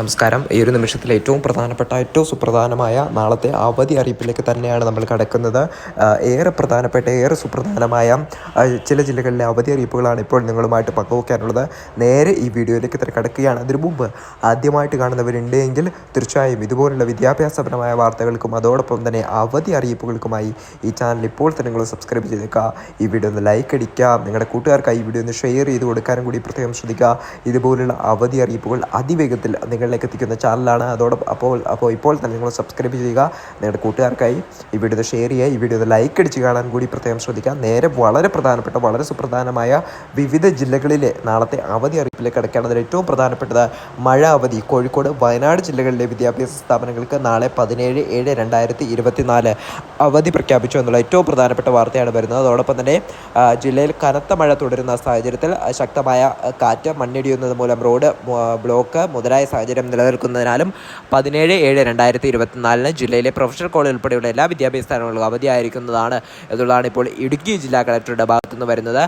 നമസ്കാരം. ഈ ഒരു നിമിഷത്തിൽ ഏറ്റവും പ്രധാനപ്പെട്ട ഏറ്റവും സുപ്രധാനമായ നാളത്തെ അവധി അറിയിപ്പിലേക്ക് തന്നെയാണ് നമ്മൾ കടക്കുന്നത്. ഏറെ പ്രധാനപ്പെട്ട ഏറെ സുപ്രധാനമായ ചില ജില്ലകളിലെ അവധി അറിയിപ്പുകളാണ് ഇപ്പോൾ നിങ്ങളുമായിട്ട് പങ്കുവയ്ക്കാനുള്ളത് നേരെ ഈ വീഡിയോയിലേക്ക് തന്നെ കടക്കുകയാണ്. അതിനു മുമ്പ് ആദ്യമായിട്ട് കാണുന്നവരുണ്ടെങ്കിൽ തീർച്ചയായും ഇതുപോലുള്ള വിദ്യാഭ്യാസപരമായ വാർത്തകൾക്കും അതോടൊപ്പം തന്നെ അവധി അറിയിപ്പുകൾക്കുമായി ഈ ചാനൽ ഇപ്പോൾ തന്നെ നിങ്ങൾ സബ്സ്ക്രൈബ് ചെയ്തേക്കുക. ഈ വീഡിയോ ഒന്ന് ലൈക്ക് അടിക്കുക. നിങ്ങളുടെ കൂട്ടുകാർക്ക് ഈ വീഡിയോ ഒന്ന് ഷെയർ ചെയ്ത് കൊടുക്കാനും കൂടി പ്രത്യേകം ശ്രദ്ധിക്കുക. ഇതുപോലുള്ള അവധി അറിയിപ്പുകൾ അതിവേഗത്തിൽ നിങ്ങളിലേക്ക് എത്തിക്കുന്ന ചാനലാണ്. അതോട് അപ്പോൾ അപ്പോൾ ഇപ്പോൾ തന്നെ നിങ്ങൾ സബ്സ്ക്രൈബ് ചെയ്യുക. നിങ്ങളുടെ കൂട്ടുകാർക്കായി ഈ വീഡിയോ ഷെയർ ചെയ്യുക. ഈ വീഡിയോ ലൈക്ക് അടിച്ച് കാണാൻ കൂടി പ്രത്യേകം ശ്രദ്ധിക്കുക. നേരെ വളരെ പ്രധാനപ്പെട്ട വളരെ സുപ്രധാനമായ വിവിധ ജില്ലകളിലെ നാളത്തെ അവധി അറിയിപ്പിലേക്ക് കിടക്കുകയാണ്. ഏറ്റവും പ്രധാനപ്പെട്ടത് മഴ അവധി. കോഴിക്കോട് വയനാട് ജില്ലകളിലെ വിദ്യാഭ്യാസ സ്ഥാപനങ്ങൾക്ക് നാളെ പതിനേഴ് ഏഴ് രണ്ടായിരത്തി ഇരുപത്തിനാല് അവധി പ്രഖ്യാപിച്ചു എന്നുള്ള ഏറ്റവും പ്രധാനപ്പെട്ട വാർത്തയാണ് വരുന്നത്. അതോടൊപ്പം തന്നെ ജില്ലയിൽ കനത്ത മഴ തുടരുന്ന സാഹചര്യത്തിൽ ശക്തമായ കാറ്റ് മണ്ണിടിയുന്നത് മൂലം റോഡ് ബ്ലോക്ക് മുതലായ സാഹചര്യം നിലനിൽക്കുന്നതിനാലും പതിനേഴ് ഏഴ് രണ്ടായിരത്തി ഇരുപത്തിനാലിന് ജില്ലയിലെ പ്രൊഫഷണൽ കോളേജ് ഉൾപ്പെടെയുള്ള എല്ലാ വിദ്യാഭ്യാസ സ്ഥാപനങ്ങളും അവധിയായിരിക്കുന്നതാണ് എന്നുള്ളതാണ് ഇപ്പോൾ ഇടുക്കി ജില്ലാ കളക്ടറുടെ ഭാഗത്തുനിന്ന് വരുന്നത്.